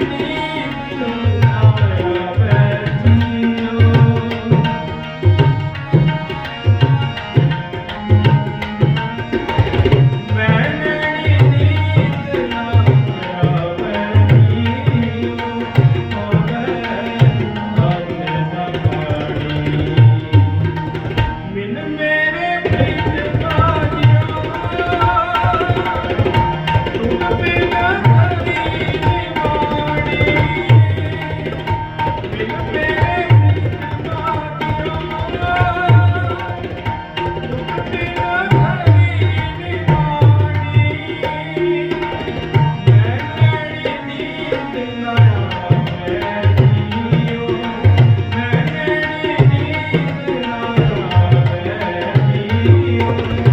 Amen. Thank you.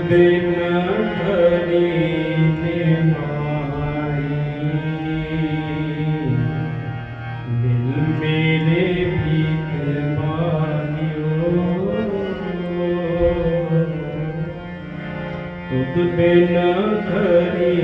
ਬਿਨ ਧਰੀ ਨਿਮਾਈ। ਮਿਲ ਮੇਰੇ ਭੀਤ ਮਾਨਿਓ ਤੁਧ ਬਿਨ ਧਰੀ